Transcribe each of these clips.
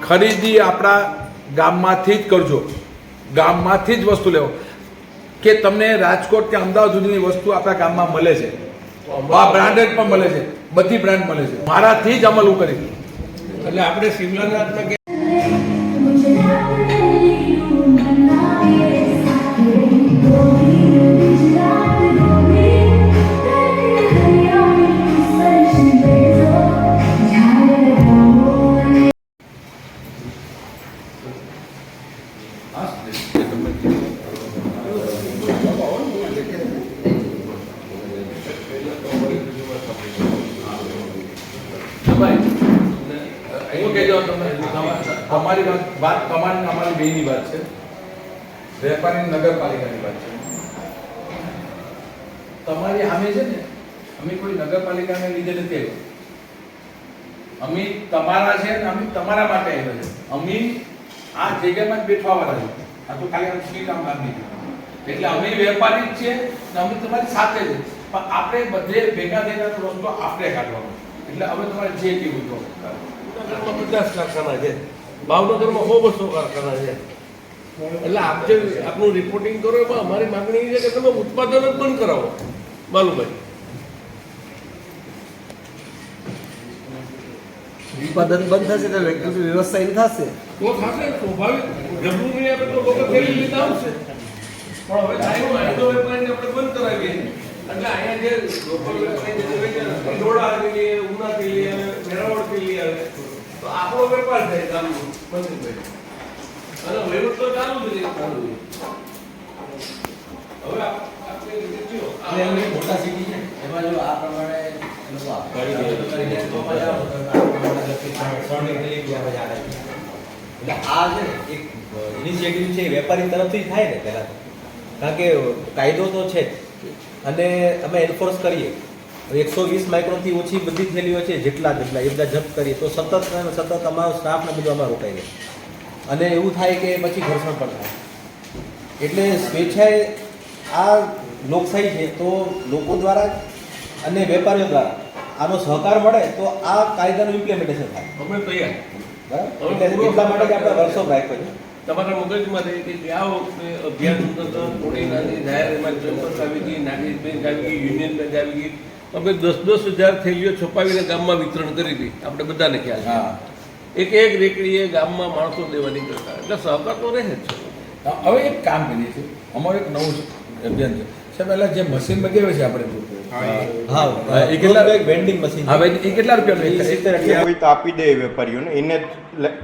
ખરીદી આપણા ગામમાંથી જ કરજો. ગામમાંથી જ વસ્તુ લેવો. કે તમને રાજકોટ કે અમદાવાદ સુધીની વસ્તુ આપણા ગામમાં મળે છે. આ બ્રાન્ડેડ પણ મળે છે. બધી બ્રાન્ડ મળે છે. મારાથી જ અમલ હું કરી. એટલે આપણે શિમલાનાથમાં તમારી વાત તમારી અમારી બેની વાત છે. વેપારી નગરપાલિકાની વાત છે. તમારી સામે છે ને, અમે કોઈ નગરપાલિકાને લીધે નથી આવ્યા. અમે તમારા છે ને, અમે તમારા માટે આવ્યા છે. અમે આ જગ્યામાં જ બેઠવા વાળા છે આ તો ખાલી આમ શ્રી કામ બાંધી એટલે અમે વેપારી જ છીએ ને અમે તમારી સાથે છે પણ આપણે બધે ભેગા થઈને રસ્તો આપણે કાઢવાનો એટલે હવે તમારે જે કેવું તો. પચાસ સમાજ છે. ભાવનગરમાં બહુ બસો કારખાના છે. એટલે આપ જે આપનું રિપોર્ટિંગ કરો એમાં અમારી માગણી છે કે તમે ઉત્પાદન જ બંધ કરાવો. બાલુભાઈ. ઉત્પાદન બંધ થશે તો વૈકલ્પિક વ્યવસ્થા એમ થશે? તો થશે સ્વાભાવિક. જબરું નહીં આપે તો લોકો ફેરી લીધે આવશે. પણ હવે થાય આઈડો વેપારીને આપણે બંધ કરાવીએ. એટલે અહીંયા જે લોકો વેપારી ઈંડોળાથી લઈએ ઉનાથી લઈએ વેરાવળથી લઈએ આપણો વેપાર થાય ગામનો મંદિરભાઈ અને વહીવટ તો ચાલુ જ રહે. ચાલુ હવે આપણે? એમની મોટા સિટી છે એમાં જો આ પ્રમાણે લોકો તો. એટલે આ છે ને એક ઇનિશિયેટિવ છે એ વેપારી તરફથી થાય ને પહેલાં તો. કારણ કે કાયદો તો છે જ. અને અમે એન્ફોર્સ કરીએ. એકસો વીસ માઇક્રોનથી ઓછી બધી થેલીઓ છે જેટલા જેટલા એ બધા જપ્ત કરીએ તો સતત સતત અમારો સ્ટાફ ને બધું અમારે રોકાઈ જાય અને એવું થાય કે પછી ઘર્ષણ પણ થાય. એટલે સ્વેચ્છાએ આ લોકશાહી છે તો લોકો દ્વારા અને વેપારીઓ દ્વારા આનો સહકાર મળે તો આ કાયદાનું ઇમ્પ્લિમેન્ટેશન થાય. અમે તૈયાર. બરાબર? એટલા માટે કે આપણે વર્ષો રાખ્યો છે. તમારા મગજમાં રહે કે આ વખતે અભિયાન જાહેર એમાં જનપત આવી ગઈ નાગરિક બેંક આવી ગઈ યુનિયન બેંક આવી ગઈ અમે દસ દસ હજાર થેલીઓ છપાવીને ગામમાં વિતરણ કરી હતી. આપણે બધાને ખ્યાલ હા. એક એક રેકડીએ ગામમાં માણસો દેવાની કરતા. એટલે સહકાર તો રહે જ છે. હવે એક કામ કરીએ છીએ. અમારું એક નવું અભિયાન છે. સાહેબ પહેલા જે મશીન મગાવ્યું છે આપણે હા એ. કેટલા- વેન્ડિંગ મશીન હવે એ કેટલા રૂપિયા આપી દે વેપારીઓને. એને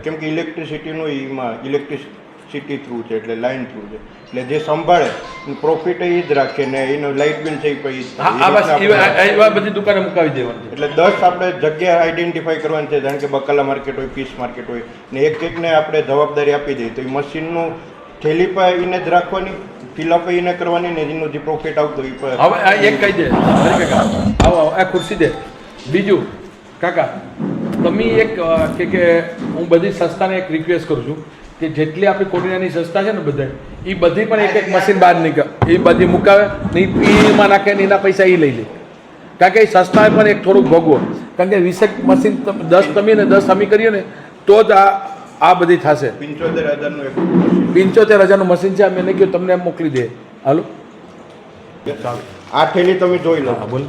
કેમ કે ઇલેક્ટ્રિસિટીનું એમાં ઇલેક્ટ્રિસિટી થ્રુ છે એટલે લાઇન થ્રુ છે. એટલે જે સંભાળે પ્રોફિટ એ જ રાખે ને એનું લાઇટ બિલ છે એ પછી બધી દુકાને મુકાવી દેવાની એટલે દસ આપણે જગ્યા આઈડેન્ટિફાઈ કરવાની છે જાણે કે બકાલા માર્કેટ હોય પીસ માર્કેટ હોય ને એક એકને આપણે જવાબદારી આપી દઈએ. તો એ મશીનનું થેલી પર એને જ રાખવાની ફિલઅપ એને કરવાની ને એનું જે પ્રોફિટ આવતું એ હવે આ એક કહી દે આવો આવો આ ખુરશી દે. બીજું કાકા તમે એક કે કે હું બધી સંસ્થાને એક રિક્વેસ્ટ કરું છું. કે જેટલી આપણી કોટિયાની સંસ્થા છે ને બધા એ બધી પણ એક એક મશીન બહાર નીકળે. એ બધી મુકાવે ને એમાં નાખે ને એના પૈસા એ લઈ લે. કારણ કે એ સંસ્થાએ પણ એક થોડુંક ભોગવો. કારણ કે વીસેક મશીન દસ તમે ને દસ અમે કરીએ ને તો જ આ આ બધી થશે. પંચોતેર હજારનું પંચોતેર હજારનું મશીન છે અમે એને કહ્યું તમને મોકલી દે. હાલો. આ થેલી તમે જોઈ લો. બોલ.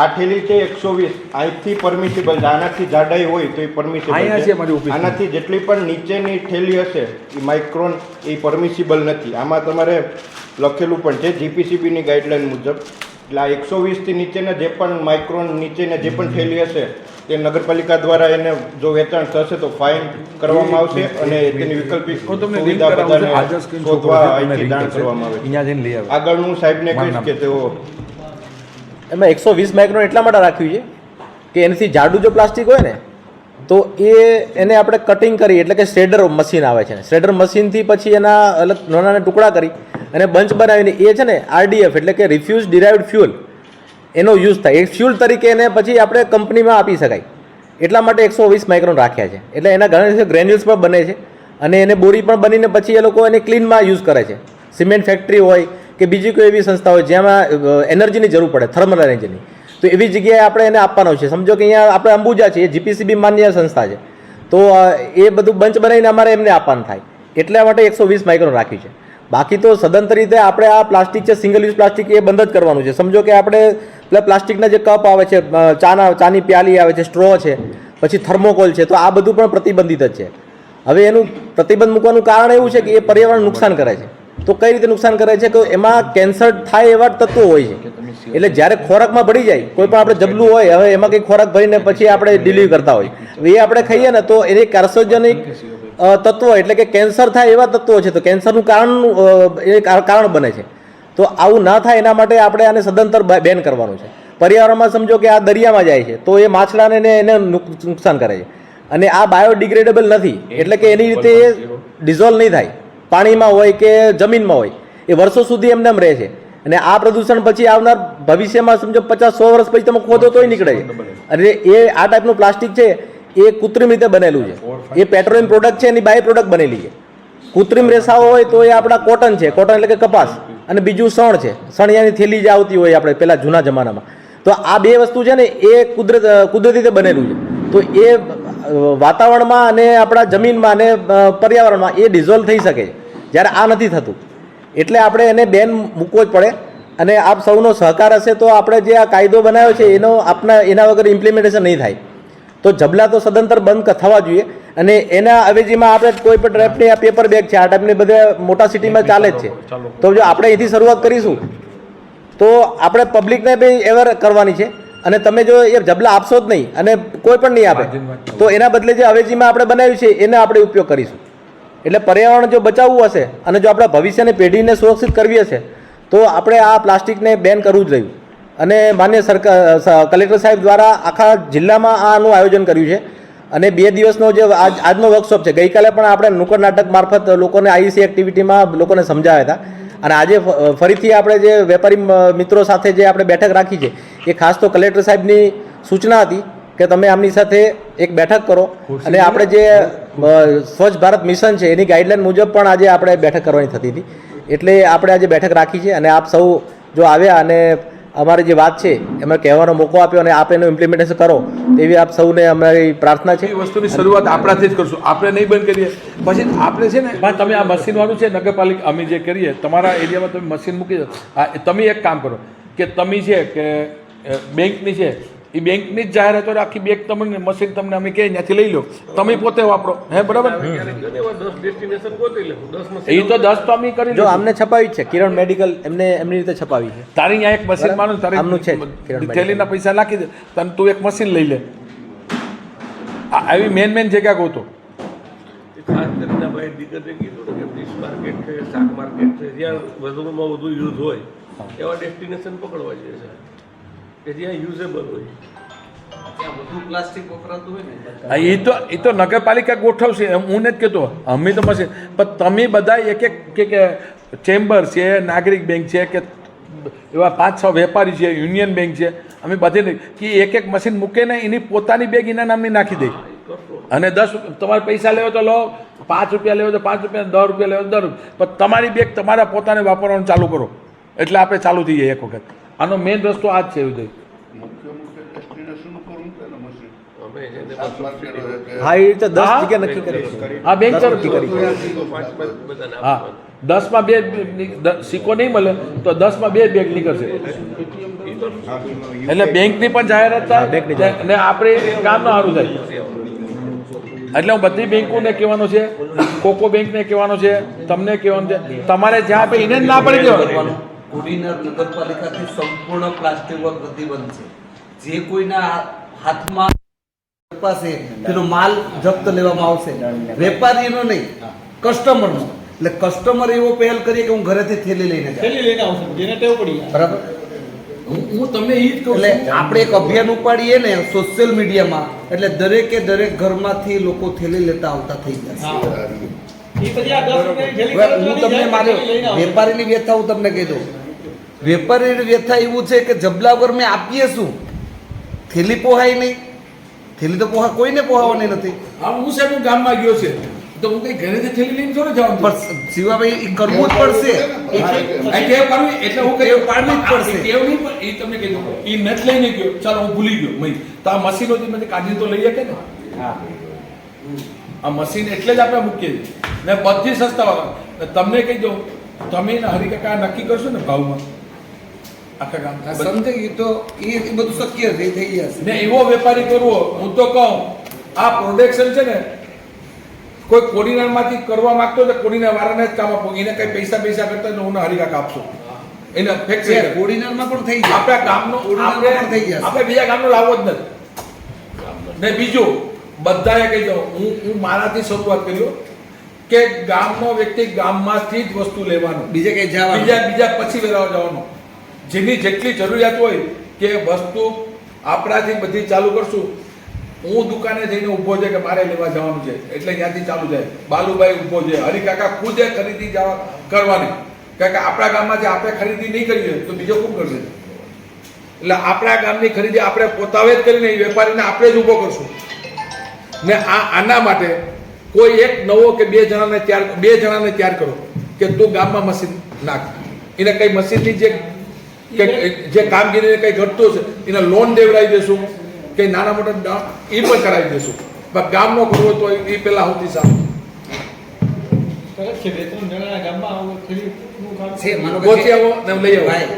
આ થેલી છે એકસો વીસ. અહીંથી પરમિસિબલ છે. આનાથી જાડાઈ હોય તો એ પરમિસિબલ છે. આનાથી જેટલી પણ નીચેની થેલી હશે એ માઇક્રોન એ પરમિસિબલ નથી. આમાં તમારે લખેલું પણ છે જીપીસીબીની ગાઈડલાઇન મુજબ. એટલે આ એકસો વીસથી નીચેના જે પણ માઇક્રોન નીચેના જે પણ થેલી હશે તે નગરપાલિકા દ્વારા એને જો વેચાણ થશે તો ફાઇન કરવામાં આવશે અને તેની વિકલ્પિક સુવિધા બધાને શોધવા અહીંથી જાણ કરવામાં આવે આગળ હું સાહેબને કહીશ કે તેઓ એમાં એકસો વીસ માઇક્રોન એટલા માટે રાખ્યું છે કે એનાથી જાડું જો પ્લાસ્ટિક હોય ને, તો એ એને આપણે કટિંગ કરી, એટલે કે શ્રેડર મશીન આવે છે. શ્રેડર મશીનથી પછી એના અલગ નાના ટુકડા કરી અને બંચ બનાવીને એ છે ને આરડીએફ એટલે કે રિફ્યુઝ ડિરાઇવડ ફ્યુઅલ એનો યુઝ થાય. એ ફ્યુઅલ તરીકે એને પછી આપણે કંપનીમાં આપી શકાય. એટલા માટે એકસો વીસ માઇક્રોન રાખ્યા છે. એટલે એના ઘણા ગ્રેન્યુલ્સ પણ બને છે અને એને બોરી પણ બનીને પછી એ લોકો એને ક્લીનમાં યુઝ કરે છે. સિમેન્ટ ફેક્ટરી હોય કે બીજી કોઈ એવી સંસ્થા હોય જેમાં એનર્જીની જરૂર પડે, થર્મલ એનર્જીની. તો એવી જગ્યાએ આપણે એને આપવાનો છે. સમજો કે અહીંયા આપણે અંબુજા છે એ જીપીસીબી માન્ય સંસ્થા છે. તો એ બધું બંચ બનાવીને અમારે એમને આપવાનું થાય. એટલા માટે એકસો વીસ માઇક્રોન રાખ્યું છે. બાકી તો સદંતર રીતે આપણે આ પ્લાસ્ટિક છે સિંગલ યુઝ પ્લાસ્ટિક એ બંધ જ કરવાનું છે. સમજો કે આપણે પેલા પ્લાસ્ટિકના જે કપ આવે છે ચાના, ચાની પ્યાલી આવે છે, સ્ટ્રો છે, પછી થર્મોકોલ છે, તો આ બધું પણ પ્રતિબંધિત જ છે. હવે એનું પ્રતિબંધ મૂકવાનું કારણ એવું છે કે એ પર્યાવરણ નુકસાન કરે છે. તો કઈ રીતે નુકસાન કરે છે કે એમાં કેન્સર થાય એવા તત્વો હોય છે. એટલે જ્યારે ખોરાકમાં ભળી જાય, કોઈ પણ આપણે જબલું હોય, હવે એમાં કંઈ ખોરાક ભરીને પછી આપણે ડિલિવરી કરતા હોય. એ આપણે ખાઈએ ને તો એની કાર્સોજનિક તત્વો એટલે કે કેન્સર થાય એવા તત્વો છે. તો કેન્સરનું કારણ એ કારણ બને છે. તો આવું ના થાય એના માટે આપણે આને સદંતર બેન કરવાનું છે. પર્યાવરણમાં સમજો કે આ દરિયામાં જાય છે, તો એ માછલાને એને નુકસાન કરે છે. અને આ બાયોડિગ્રેડેબલ નથી. એટલે કે એની રીતે એ ડિઝોલ્વ નહીં થાય. પાણીમાં હોય કે જમીનમાં હોય, એ વર્ષો સુધી એમને એમ રહે છે. અને આ પ્રદૂષણ પછી આવનાર ભવિષ્યમાં સમજો પચાસ સો વર્ષ પછી તમે ખોદો તોય નીકળે છે. અને એ આ ટાઈપનું પ્લાસ્ટિક છે, એ કૃત્રિમ રીતે બનેલું છે. એ પેટ્રોલિયમ પ્રોડક્ટ છે, એની બાય પ્રોડક્ટ બનેલી છે. કૃત્રિમ રેસાઓ હોય તો એ આપણા કોટન છે. કોટન એટલે કે કપાસ. અને બીજું સણ છે. સણિયાની થેલી જે આવતી હોય આપણે પહેલાં જૂના જમાનામાં. તો આ બે વસ્તુ છે ને, એ કુદરત, કુદરતી રીતે બનેલું છે. તો એ વાતાવરણમાં અને આપણા જમીનમાં અને પર્યાવરણમાં એ ડિઝોલ્વ થઈ શકે જ્યારે આ નથી થતું. એટલે આપણે એને બેન મૂકવો જ પડે અને આપ સૌનો સહકાર હશે તો આપણે જે આ કાયદો બનાવ્યો છે એનો આપના એના વગર ઇમ્પ્લિમેન્ટેશન નહીં થાય. તો જબલા તો સદંતર બંધ થવા જોઈએ અને એના અવેજીમાં આપણે કોઈ પણ ટાઈપની આ પેપર બેગ છે આ ટાઈપની બધા મોટા સિટીમાં ચાલે જ છે. તો જો આપણે અહીંથી શરૂઆત કરીશું તો આપણે પબ્લિકને બી એવર કરવાની છે. અને તમે જો એ જબલા આપશો જ નહીં અને કોઈ પણ નહીં આપે. તો એના બદલે જે અવેજીમાં આપણે બનાવ્યું છે એને આપણે ઉપયોગ કરીશું. એટલે પર્યાવરણ જો બચાવવું હશે અને જો આપણા ભવિષ્યની પેઢીને સુરક્ષિત કરવી હશે તો આપણે આ પ્લાસ્ટિકને બેન કરવું જ રહ્યું. અને માન્ય સરકાર કલેક્ટર સાહેબ દ્વારા આખા જિલ્લામાં આનું આયોજન કર્યું છે. અને બે દિવસનો જે આજ આજનો વર્કશોપ છે ગઈકાલે પણ આપણે નુક્કડ નાટક મારફત લોકોને આઈસી એક્ટિવિટીમાં લોકોને સમજાવ્યા હતા. અને આજે ફરીથી આપણે જે વેપારી મિત્રો સાથે જે આપણે બેઠક રાખી છે એ ખાસ તો કલેક્ટર સાહેબની સૂચના હતી કે તમે આમની સાથે એક બેઠક કરો. અને આપણે જે સ્વચ્છ ભારત મિશન છે એની ગાઈડલાઈન મુજબ પણ આજે આપણે બેઠક કરવાની થતી હતી. એટલે આપણે આજે બેઠક રાખી છે અને આપ સૌ જો આવ્યા અને અમારી જે વાત છે એમાં કહેવાનો મોકો આપ્યો અને આપ એનું ઇમ્પ્લિમેન્ટેશન કરો એવી આપ સૌને અમારી પ્રાર્થના છે. એ વસ્તુની શરૂઆત આપણાથી જ કરશું. આપણે નહીં બંધ કરીએ. પછી આપણે છે ને ભાઈ તમે આ મશીન વાળું છે નગરપાલિકા અમે જે કરીએ તમારા એરિયામાં તમે મશીન મૂકી દો. તમે એક કામ કરો. કે તમે છે કે બેંકની છે એ બેંકની જ જાહેરાત હોય આખી બેંક તમને મશીન તમને અમે કહે ત્યાંથી લઈ લો. તમે પોતે વાપરો. હે બરાબર? ગોતી એ તો દસ તો અમે કરી જો અમને આમને છપાવી જ છે કિરણ મેડિકલ એમને એમની રીતે છપાવી છે. તારી અહીંયા એક મશીન માનું તારી થેલીના પૈસા નાખી દે તને તું એક મશીન લઈ લે. આ આવી મેન મેન જગ્યા કહું તો ખાસ કરીને ભાઈ દીકરે કીધું કે ફિશ માર્કેટ છે શાક માર્કેટ છે જ્યાં વધુમાં વધુ યુઝ હોય એવા ડેસ્ટિનેશન પકડવા જોઈએ છે. કે જ્યાં યુઝેબલ હોય. ત્યાં બધું પ્લાસ્ટિક વપરાતું હોય ને હા, એ તો એ તો નગરપાલિકા ગોઠવશે. હું હું નથી કહેતો અમે તો મશે પણ તમે બધા એક એક કે કે ચેમ્બર છે નાગરિક બેંક છે કે એવા પાંચ છ વેપારી છે યુનિયન બેંક છે અમે બધે કે એક એક મશીન મૂકે ને એની પોતાની બેગ એના નામની નાખી દે. અને દસ તમારે પૈસા લેવો તો લો પાંચ રૂપિયા લેવો તો પાંચ રૂપિયા દસ રૂપિયા લેવો તો દસ રૂપિયા. પણ તમારી બેગ તમારા પોતાને વાપરવાનું ચાલુ કરો. એટલે આપણે ચાલુ થઈ જાય એક વખત. આનો મેઇન રસ્તો આ જ છે ઉદય અમે છે ને બસ subsidy હા એ રીતે દસ જગ્યા નક્કી કરી છે. આ બેંક નક્કી કરી હા. દસમાં બે સિક્કો નહીં મળે તો દસમાં બે બેગ નીકળશે. એટલે બેંકની પણ જાહેરાત થાય અને આપણે કામ ના સારું થાય. એટલે હું બધી બેંકોને કહેવાનું છે કોકો બેંકને કહેવાનું છે તમને કહેવાનું છે. તમારે જ્યાં આપે એને જ ના પડી દેવાનું કુડીનર નગરપાલિકાથી સંપૂર્ણ પ્લાસ્ટિક પર પ્રતિબંધ છે. જે કોઈના હાથમાં પાસે તેનો માલ જપ્ત લેવામાં આવશે. વેપારીનો નહીં કસ્ટમરનો એટલે કસ્ટમર એવો પહેલ કરીએ કે હું ઘરેથી થેલી લઈને જાઉં. બરાબર? હું તમને એ જ કહું એટલે આપણે એક અભિયાન ઉપાડીએ ને સોશિયલ મીડિયામાં એટલે દરેકે દરેક ઘરમાંથી લોકો થેલી લેતા આવતા થઈ જશે હું. તમને મારે વેપારીની વ્યથા હું તમને કહી દઉં. વેપારીની વ્યથા એવું છે કે જબલાવર મેં આપીએ શું? થેલી પોહાય નહીં. થેલી તો પોહા કોઈને પોહાવાની નથી. હા હું સાહેબ હું ગામમાં ગયો છે. તો હું કઈ ઘરેથી થેલી લઈને થોડો જવાનું પણ શિવાભાઈ એ કરવું જ પડશે. આ ટેવ પાડવી? એટલે હું કઈ ટેવ પાડવી જ પડશે. ટેવ નહીં પણ એ તમને કહી દઉં. એ નથી લઈને ગયો. ચાલો હું ભૂલી ગયો. મય. તો આ મશીનો મને કાઢી તો લઈ શકે ને? આ મશીન એટલે જ આપણે મૂકીએ છીએ. ને બધી સસ્તાવાળા ને તમને કહી દઉં તમે ને હરિકાકા નક્કી કરશો ને ભાવમાં? આખા ગામ આ સમજાઈ ગયું તો એ એ બધું શક્ય છે થઈ જશે ને એવો વેપારી કરવો હું તો કહું આ પ્રોડક્શન છે ને કોઈ કોડીનારમાંથી કરવા માંગતો તો કોડીનાર વાળાને જ કામ આપો. એને કંઈ પૈસા પૈસા કરતા તો હું હરિકાકા આપશો. એને ફેક્ટરી કોડીનારમાં પણ થઈ જાય આપણા ગામનો કોડીનારમાં આપણે પણ થઈ જશે. આપણે બીજા ગામનો લાવવો જ નથી. ને બીજું બધાએ કહી દઉં હું હું મારાથી શરૂઆત કર્યો કે ગામનો વ્યક્તિ ગામમાંથી જ વસ્તુ લેવાનો. બીજે કઈ જવાનું. બીજા બીજા પછી વેરાવા જવાનો. જેની જેટલી જરૂરિયાત હોય કે વસ્તુ આપણાથી બધી ચાલુ કરશું. હું દુકાને જઈને ઊભો છે કે મારે લેવા જવાનું છે. એટલે ત્યાંથી ચાલુ જાય. બાલુભાઈ ઊભો છે. હરિકાકા ખુદે ખરીદી જવા કરવાની. કારણ કે આપણા ગામમાં જે આપણે ખરીદી નહીં કરીએ, તો બીજો કોણ કરશે? એટલે આપણા ગામની ખરીદી આપણે પોતાવે જ કરીને વેપારીને આપણે જ ઊભો કરશું. ને આ આના માટે કોઈ એક નવો કે બે જણાને તૈયાર, બે જણાને તૈયાર કરો કે તું ગામમાં મશીન નાખ. એને કઈ મશીનની જે કે જે કામગીરીને કંઈ ઘટતું છે એને લોન દેવડાવી દેશું કે નાના મોટા એ પણ કરાવી દેશું. પણ ગામનો કરવો તો એ પહેલાં હોતી સારું. છે માનો લઈ આવો. ભાઈ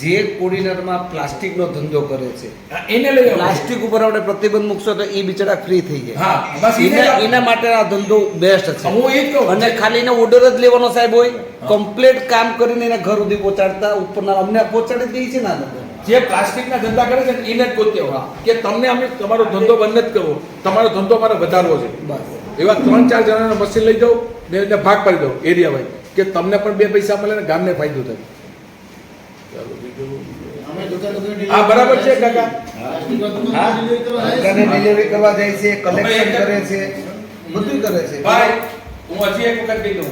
જે કોડીનારમાં પ્લાસ્ટિકનો ધંધો કરે છે એને લઈ પ્લાસ્ટિક ઉપર આપણે પ્રતિબંધ મૂકશો તો એ બિચારા ફ્રી થઈ જાય બસ એને માટે આ ધંધો બેસ્ટ છે. હું એ અને ખાલી એને ઓર્ડર જ લેવાનો સાહેબ હોય કમ્પ્લીટ કામ કરીને એને ઘર સુધી પહોંચાડતા ઉપરના અમને પહોંચાડી દઈએ છે ને જે પ્લાસ્ટિકના ધંધા કરે છે એને જ આવો કે તમને અમે તમારો ધંધો બંધ જ કરવો. તમારો ધંધો મારે વધારવો છે. બસ. એવા ત્રણ ચાર જણાના મશીન લઈ જાઉં ને ભાગ પાડી દઉં એરિયા ભાઈ કે તમને પણ બે પૈસા મળે ને ગામને ફાયદો થાય. હા બરાબર છે કાકા. દુકાને ડિલિવરી કરવા જાય છે કલેક્શન કરે છે બધું કરે છે. ભાઈ હું હજી એક વખત કહી. દઉં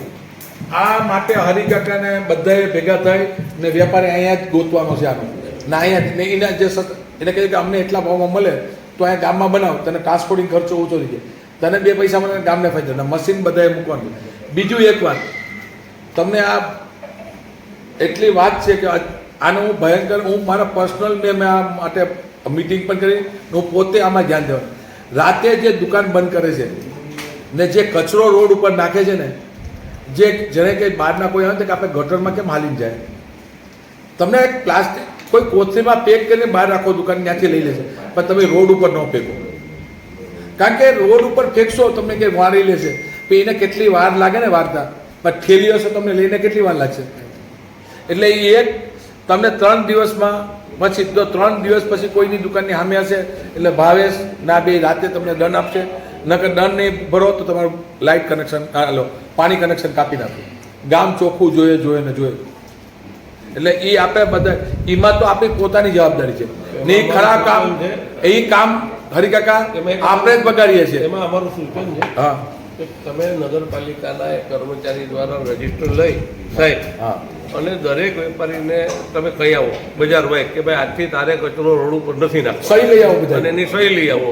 આ માટે હરિકાકાને બધાએ ભેગા થઈ ને વેપારી અહીંયા જ ગોતવાનો છે આનો. ના અહીંયા જ ને એના જે સત કહે કે અમને એટલા ભાવમાં મળે તો અહીંયા ગામમાં બનાવ તને ટ્રાન્સપોર્ટિંગ ખર્ચો ઓછો થઈ જાય. તને બે પૈસા મળે ને ગામને ફાયદો. ને મશીન બધાએ મૂકવાનું. બીજું એક વાત. તમને આ એટલી વાત છે કે આનો હું ભયંકર હું મારા પર્સનલ મેં આ માટે મીટિંગ પણ કરી. હું પોતે આમાં ધ્યાન દેવાનું રાતે જે દુકાન બંધ કરે છે, ને જે કચરો રોડ ઉપર નાખે છે ને, જે જેને કંઈ બહારના કોઈ આવે કે આપણે ગટરમાં કેમ હાલીને જાય? તમને પ્લાસ્ટિક કોઈ કોથળીમાં પેક કરીને બહાર રાખો, દુકાન ત્યાંથી લઈ લેશે પણ તમે રોડ ઉપર ન ફેંકો. કારણ કે રોડ ઉપર ફેંકશો, તમને કે વાળી લેશે તો એને કેટલી વાર લાગે ને વાર્તા? પણ ઠેલી હશે તમને લઈને કેટલી વાર લાગશે? એટલે એ એક તમને ત્રણ દિવસમાં પછી તો ત્રણ દિવસ પછી કોઈની દુકાનની સામે હશે એટલે ભાવેશ ના બે રાતે તમને દંડ આપશે. નકર દંડ નહીં ભરો તો તમારું લાઇટ કનેક્શન હાલો પાણી કનેક્શન કાપી નાખો. ગામ ચોખ્ખું જોઈએ જોઈએ ને જોઈએ. એટલે એ આપણે બધા એમાં તો આપણી પોતાની જવાબદારી છે. ને એ ખરા કામ એ કામ હરિકાકા આપણે જ બગાડીએ છીએ. એમાં અમારું સૂચન છે હા. કે તમે નગરપાલિકાના કર્મચારી દ્વારા રજિસ્ટર લઈ સાહેબ હા. અને દરેક વેપારીને તમે કહી આવો બજાર ભાઈ કે ભાઈ આજથી તારે કચરો રોડ ઉપર નથી નાખવો. સહી લઈ આવો અને એની સહી લઈ આવો.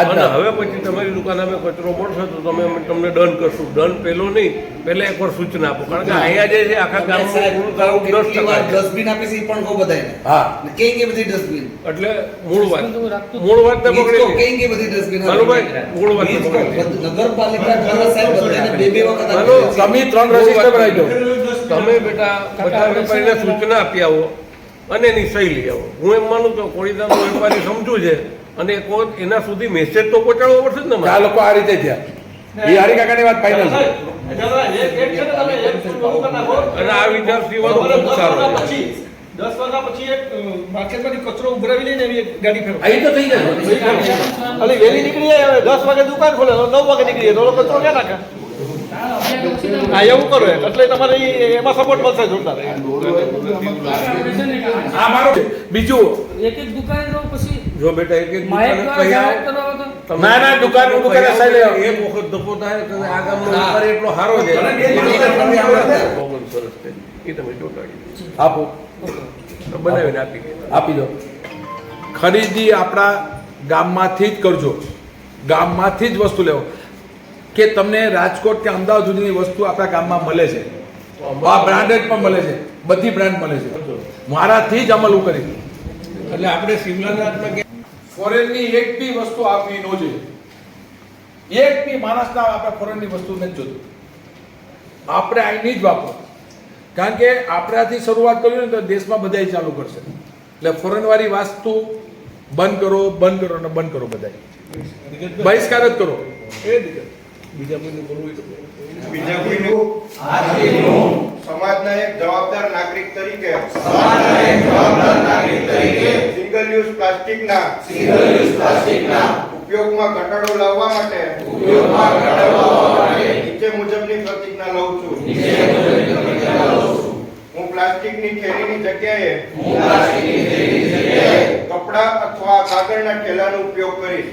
અને હવે પછી તમારી દુકાન અમે કચરો મળશે તો તમે તમને દંડ કરશું. દંડ પેલો નહીં પહેલા એકવાર સૂચના આપો. કારણ કે અહીંયા જે છે આખા ગામનું વાર. ડસ્ટબિન આપે છે એ પણ કહો બધાને. હા. કેમ કઈ બધી ડસ્ટબિન એટલે મૂળ વાત. મૂળ વાત ને પકડી કેમ કે બધી ડસ્ટબિન ભાનુભાઈ, મૂળ વાત નગરપાલિકા દ્વારા સાહેબ બધાને બે બે વખત તમે ત્રણ રજિસ્ટર બનાવી દો તમે બેટા બધા વેપારીને સૂચના આપી આવો અને એની સહી લઈ આવો. હું એમ માનું તો કોળીદારનો વેપારી સમજુ છે અને એના સુધી મેસેજ તો પહોંચાડવો પડશે ને આ લોકો આ રીતે થયા. એ હરિકાકાની વાત ફાઇનલ છે. અને આ વિચાર સિવાય ખૂબ સારો છે. પછી દસ વાગ્યા પછી એક માર્કેટમાંથી કચરો ઉભરાવી લઈને એવી ગાડી ફેરવો. અહીં તો થઈ જાય. અને વહેલી નીકળી જાય દસ વાગે દુકાન ખોલે નવ વાગે નીકળી જાય તો કચરો ક્યાં નાખે? હા એવું કરો એટલે તમારે એમાં સપોર્ટ મળશે જોરદાર. મારો બીજું. એક એક દુકાને જાઓ પછી જો બેટા એક એક દુકાને ના, ના, દુકાન ઊભું સાહેબ. એક વખત ધક્કો થાય તો આ ગામનો વેપારી એટલો સારો છે. એ તમે એ ચોંટાડી આપો. બનાવીને આપી આપી દો. ખરીદી આપણા ગામમાંથી જ કરજો. ગામમાંથી જ વસ્તુ લેવો. કે તમને રાજકોટ કે અમદાવાદ સુધીની વસ્તુ આપણા ગામમાં મળે છે. આ બ્રાન્ડેડ પણ મળે છે. બધી બ્રાન્ડ મળે છે. મારાથી જ અમલ કરી. એટલે આપણે શિવલાનાથમાં ફોરેનની એક બી વસ્તુ આપવી ન જોઈએ. એક બી માણસના આપણે ફોરેનની વસ્તુ નથી જોતું. આપણે અહીંની જ વાપરો. કારણ કે આપણાથી શરૂઆત કરીએ ને તો દેશમાં બધાય ચાલુ કરશે. એટલે ફોરેનવાળી વસ્તુ બંધ કરો બંધ કરો અને બંધ કરો બધાય. બહિષ્કાર જ કરો. એ દીકરા બીજા કોઈને બોલવું હોય તો બોલો. બીજા કોઈનું સમાજના એક જવાબદાર નાગરિક તરીકે સિંગલ યુઝ પ્લાસ્ટિકના ઉપયોગમાં ઘટાડો લાવવા માટે નીચે મુજબની પ્રતિજ્ઞા લઉં છું. હું પ્લાસ્ટિકની થેલીની જગ્યાએ કપડા અથવા કાગળના થેલાનો ઉપયોગ કરીશ.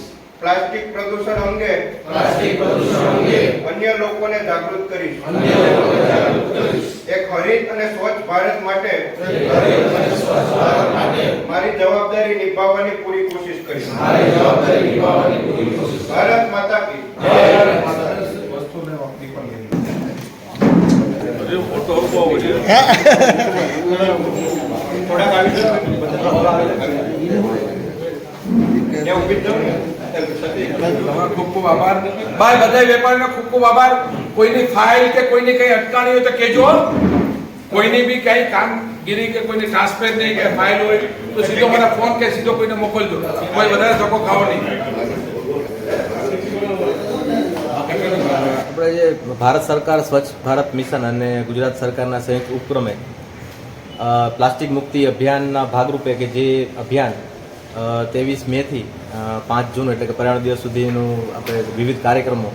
પ્લાસ્ટિક પ્રદૂષણ અંગે અન્ય લોકોને જાગૃત કરીશ. એક હરિત અને સ્વચ્છ ભારત માટે મારી જવાબદારી નિભાવવાની પૂરી કોશિશ કરીશ. ભારત માતા કી હજુ ફોટો આપવો જોઈએ થોડાક આવી જાઓ. ત્યાં ઊભી જ જાઓ ને. તમારો ભાઈ બધા વેપારીનો ખૂબ ખૂબ આભાર. કોઈની ફાઇલ કે કોઈની કઈ અટકાણી હોય તો કહેજો કોઈની બી કઈ કામગીરી કે કોઈની ટ્રાન્સફર નહીં કે ફાઇલ હોય તો સીધો મને ફોન કે સીધો કોઈને મોકલજો. કોઈ વધારે ધક્કો ખાવો નહીં. આપણે જે ભારત સરકાર, સ્વચ્છ ભારત મિશન અને ગુજરાત સરકારના સંયુક્ત ઉપક્રમે પ્લાસ્ટિક મુક્તિ અભિયાનના ભાગરૂપે કે જે અભિયાન ત્રેવીસ મેથી પાંચ જૂન એટલે કે પર્યાવરણ દિવસ સુધીનું આપણે વિવિધ કાર્યક્રમો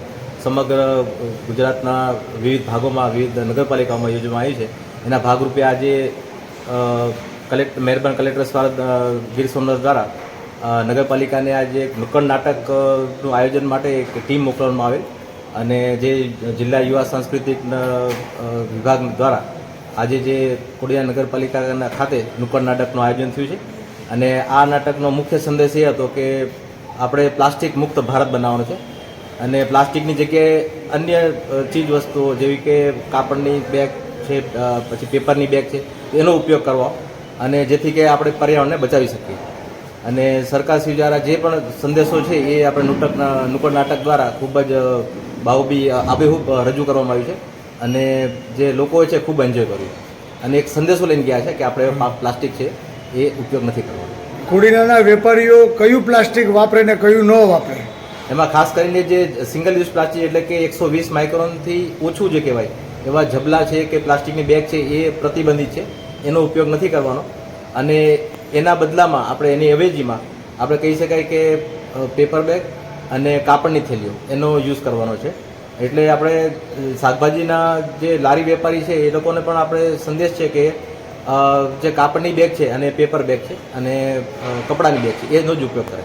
સમગ્ર ગુજરાતના વિવિધ ભાગોમાં, વિવિધ નગરપાલિકાઓમાં યોજવામાં આવી છે. એના ભાગરૂપે આજે કલેક્ટર મહેરબાન કલેક્ટર સ્વાગત ગીર સોમનાથ દ્વારા નગરપાલિકાને આજે નુક્કડ નાટકનું આયોજન માટે એક ટીમ મોકલવામાં આવેલ. અને જે જિલ્લા યુવા સાંસ્કૃતિક વિભાગ દ્વારા આજે જે કોડિયા નગરપાલિકાના ખાતે નુક્કડ નાટકનું આયોજન થયું છે. અને આ નાટકનો મુખ્ય સંદેશ એ હતો કે આપણે પ્લાસ્ટિક મુક્ત ભારત બનાવવાનું છે. અને પ્લાસ્ટિકની જગ્યાએ અન્ય ચીજ વસ્તુઓ જેવી કે કાપડની બેગ છે પછી પેપરની બેગ છે એનો ઉપયોગ કરવો અને જેથી કે આપણે પર્યાવરણને બચાવી શકીએ. અને સરકાર શ્રી દ્વારા જે પણ સંદેશો છે એ આપણે નુટક નુકડ નાટક દ્વારા ખૂબ જ બાહુબી આબેહૂબ રજૂ કરવામાં આવ્યું છે. અને જે લોકો છે ખૂબ એન્જોય કર્યું. અને એક સંદેશો લઈને ગયા છે કે આપણે પ્લાસ્ટિક છે. એ ઉપયોગ નથી કરવાનો. ખોડીનાના વેપારીઓ કયું પ્લાસ્ટિક વાપરે ને કયું ન વાપરે? એમાં ખાસ કરીને જે સિંગલ યુઝ પ્લાસ્ટિક એટલે કે એકસો વીસ માઇક્રોનથી ઓછું જે કહેવાય એવા જબલા છે કે પ્લાસ્ટિકની બેગ છે એ પ્રતિબંધિત છે. એનો ઉપયોગ નથી કરવાનો. અને એના બદલામાં આપણે એની અવેજીમાં આપણે કહી શકાય કે પેપર બેગ અને કાપડની થેલીઓ એનો યુઝ કરવાનો છે. એટલે આપણે શાકભાજીના જે લારી વેપારી છે એ લોકોને પણ આપણે સંદેશ છે કે જે કાપડની બેગ છે અને પેપર બેગ છે અને કપડાની બેગ છે એનો જ ઉપયોગ કરે.